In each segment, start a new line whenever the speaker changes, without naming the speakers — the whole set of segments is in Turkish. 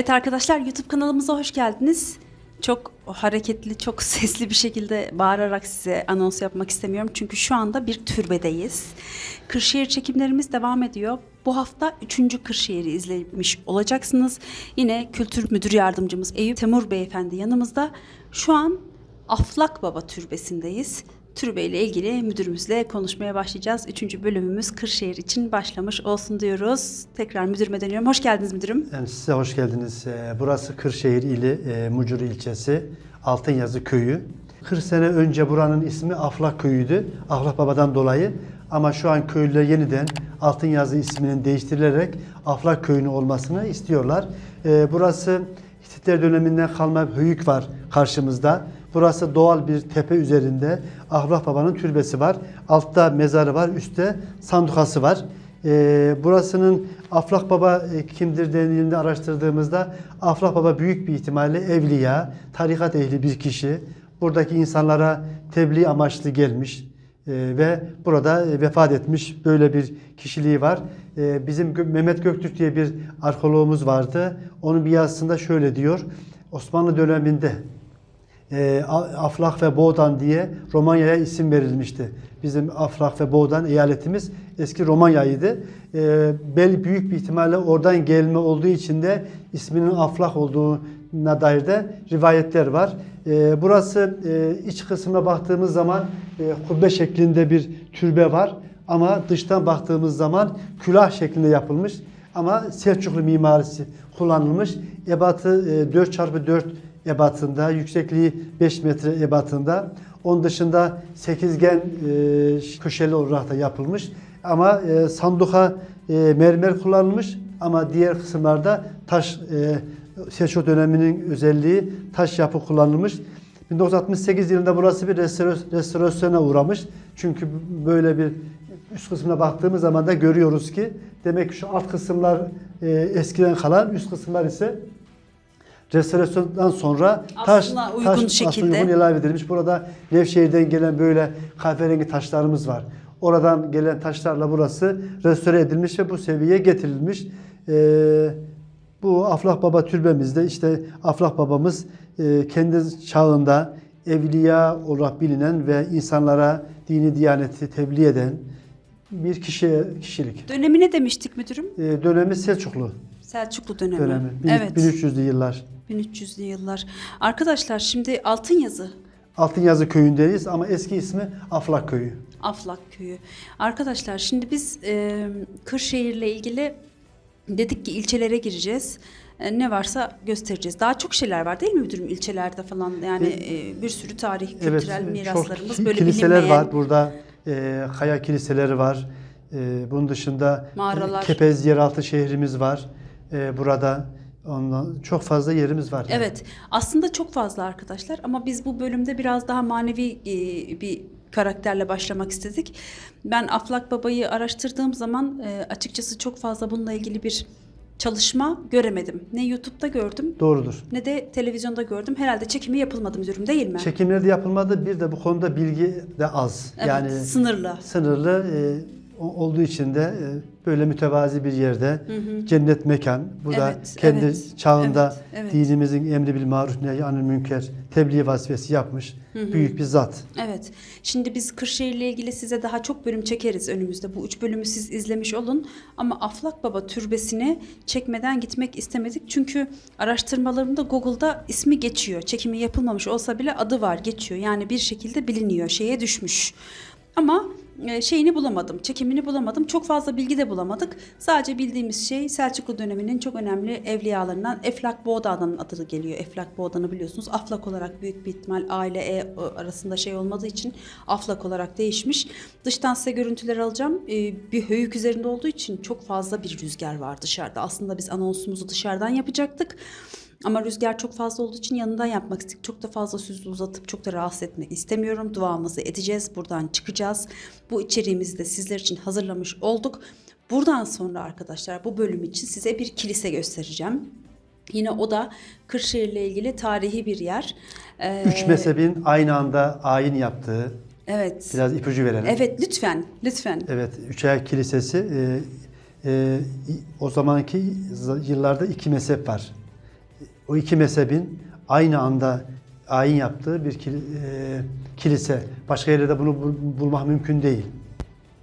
Evet arkadaşlar YouTube kanalımıza hoş geldiniz. Çok hareketli, çok sesli bir şekilde bağırarak size anons yapmak istemiyorum. Çünkü şu anda bir türbedeyiz. Kırşehir çekimlerimiz devam ediyor. Bu hafta 3. Kırşehir'i izlemiş olacaksınız. Yine Kültür Müdür Yardımcımız Eyüp Temur Beyefendi yanımızda. Şu an Aflak Baba Türbesi'ndeyiz. Türbe ile ilgili müdürümüzle konuşmaya başlayacağız. Üçüncü bölümümüz Kırşehir için başlamış olsun diyoruz. Tekrar müdürüme dönüyorum. Hoş geldiniz müdürüm.
Yani size hoş geldiniz. Ee, Burası Kırşehir ili e, Mucur ilçesi Altınyazı köyü. 40 sene önce buranın ismi Aflak köyüydü. Aflak babadan dolayı. Ama şu an köylüler yeniden Altınyazı isminin değiştirilerek Aflak köyünü olmasını istiyorlar. Ee, Burası Hititler döneminden kalma höyük var karşımızda. Burası doğal bir tepe üzerinde Aflak babanın türbesi var. Altta mezarı var, üstte sandukası var. Ee, burasının Aflak Baba e, kimdir denildiğinde araştırdığımızda Aflak Baba büyük bir ihtimalle evliya, tarikat ehli bir kişi. Buradaki insanlara tebliğ amaçlı gelmiş e, ve burada e, vefat etmiş böyle bir kişiliği var. E, bizim Mehmet Göktürk diye bir arkeologumuz vardı. Onun bir yazısında şöyle diyor. Osmanlı döneminde e, Aflak ve Boğdan diye Romanya'ya isim verilmişti. Bizim Aflak ve Boğdan eyaletimiz eski Romanya'ydı. E, bel büyük bir ihtimalle oradan gelme olduğu için de isminin Aflak olduğuna dair de rivayetler var. E, burası e, iç kısmına baktığımız zaman e, kubbe şeklinde bir türbe var. Ama dıştan baktığımız zaman külah şeklinde yapılmış. Ama Selçuklu mimarisi kullanılmış. Ebatı e, 4x4 ebatında, yüksekliği 5 metre ebatında. Onun dışında sekizgen e, köşeli olarak da yapılmış. Ama e, sanduka e, mermer kullanılmış ama diğer kısımlarda taş e, Selçuk döneminin özelliği taş yapı kullanılmış. 1968 yılında burası bir restorasyona uğramış. Çünkü böyle bir üst kısmına baktığımız zaman da görüyoruz ki demek ki şu alt kısımlar e, eskiden kalan, üst kısımlar ise restorasyondan sonra taş,
Aslına uygun
taş
şekilde.
uygun ilave edilmiş. Burada Nevşehir'den gelen böyle kahverengi taşlarımız var. Oradan gelen taşlarla burası restore edilmiş ve bu seviyeye getirilmiş. Ee, bu Aflak Baba türbemizde işte Aflak Babamız e, kendi çağında evliya olarak bilinen ve insanlara dini diyaneti tebliğ eden bir kişi kişilik.
Dönemi ne demiştik müdürüm?
Ee, dönemi Selçuklu
Selçuklu dönemi.
dönemi. Bin-
Evet.
1300'lü yıllar.
1300'lü yıllar. Arkadaşlar şimdi Altınyazı,
Altınyazı köyündeyiz ama eski ismi Aflak köyü.
Aflak köyü. Arkadaşlar şimdi biz e, Kırşehir'le ilgili dedik ki ilçelere gireceğiz. E, ne varsa göstereceğiz. Daha çok şeyler var değil mi müdürüm ilçelerde falan yani e, bir sürü tarih, kültürel
evet,
miraslarımız
çok
böyle
kiliseler
bilinmeyen
var burada. E, kaya kiliseleri var. E, bunun dışında
Mağaralar.
e, Kepez yeraltı şehrimiz var. E, burada ondan çok fazla yerimiz var. yani.
Evet, aslında çok fazla arkadaşlar ama biz bu bölümde biraz daha manevi e, bir karakterle başlamak istedik. Ben Aflak Baba'yı araştırdığım zaman e, açıkçası çok fazla bununla ilgili bir çalışma göremedim. Ne YouTube'da gördüm
Doğrudur.
ne de televizyonda gördüm. Herhalde çekimi yapılmadı müdürüm değil mi?
Çekimleri de yapılmadı. Bir de bu konuda bilgi de az.
Evet,
yani
sınırlı.
sınırlı e, olduğu için de e, böyle mütevazi bir yerde cennet mekan. Bu da
Evet,
kendi
evet,
çağında
evet, evet.
dinimizin emri bil maruf nehy anil münker tebliğ vazifesi yapmış büyük bir zat.
Evet. Şimdi biz Kırşehir'le ilgili size daha çok bölüm çekeriz önümüzde. Bu üç bölümü siz izlemiş olun. Ama Aflak Baba türbesini çekmeden gitmek istemedik. Çünkü araştırmalarımda Google'da ismi geçiyor. Çekimi yapılmamış olsa bile adı var, geçiyor. Yani bir şekilde biliniyor, şeye düşmüş. Ama şeyini bulamadım, çekimini bulamadım. Çok fazla bilgi de bulamadık. Sadece bildiğimiz şey Selçuklu döneminin çok önemli evliyalarından Eflak Boğda'nın adı geliyor. Eflak Boğda'nı biliyorsunuz. Aflak olarak büyük bir ihtimal aile e arasında şey olmadığı için Aflak olarak değişmiş. Dıştan size görüntüler alacağım. E, bir höyük üzerinde olduğu için çok fazla bir rüzgar var dışarıda. Aslında biz anonsumuzu dışarıdan yapacaktık. Ama rüzgar çok fazla olduğu için yanından yapmak istedik. Çok da fazla sözü uzatıp çok da rahatsız etmek istemiyorum. Duamızı edeceğiz. Buradan çıkacağız. Bu içeriğimizi de sizler için hazırlamış olduk. Buradan sonra arkadaşlar bu bölüm için size bir kilise göstereceğim. Yine o da Kırşehir'le ilgili tarihi bir yer. Ee,
Üç mezhebin aynı anda ayin yaptığı
Evet.
biraz ipucu verelim.
Evet lütfen. Lütfen.
Evet, Üçer Kilisesi e, e, o zamanki yıllarda iki mezhep var. O iki mezhebin aynı anda ayin yaptığı bir e, kilise. Başka yerlerde bunu bul- bulmak mümkün değil.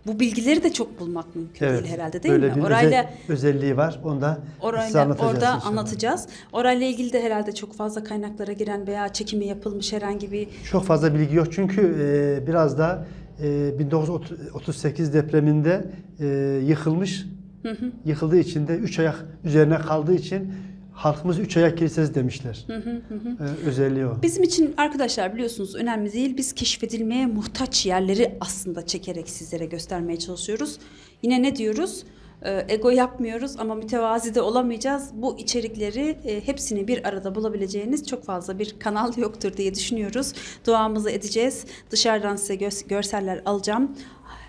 Bu bilgileri de çok bulmak mümkün değil herhalde değil
böyle
mi?
bir
Orayla
özel- özelliği var. Onu da size
Orayla
anlatacağız
orada
inşallah.
anlatacağız. Orayla ilgili de herhalde çok fazla kaynaklara giren veya çekimi yapılmış herhangi bir
Çok fazla bilgi yok çünkü e, biraz da e, 1938 depreminde e, yıkılmış. Yıkıldığı için de üç ayak üzerine kaldığı için halkımız üç ayak kilisesi demişler. E, özelliği o.
Bizim için arkadaşlar biliyorsunuz önemli değil. Biz keşfedilmeye muhtaç yerleri aslında çekerek sizlere göstermeye çalışıyoruz. Yine ne diyoruz? Ee, ego yapmıyoruz ama mütevazi de olamayacağız. Bu içerikleri e, hepsini bir arada bulabileceğiniz çok fazla bir kanal yoktur diye düşünüyoruz. Duamızı edeceğiz. Dışarıdan size gö- görseller alacağım.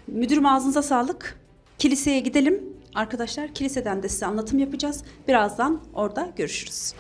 Müdürüm ağzınıza sağlık. Kiliseye gidelim. Arkadaşlar kiliseden de size anlatım yapacağız. Birazdan orada görüşürüz.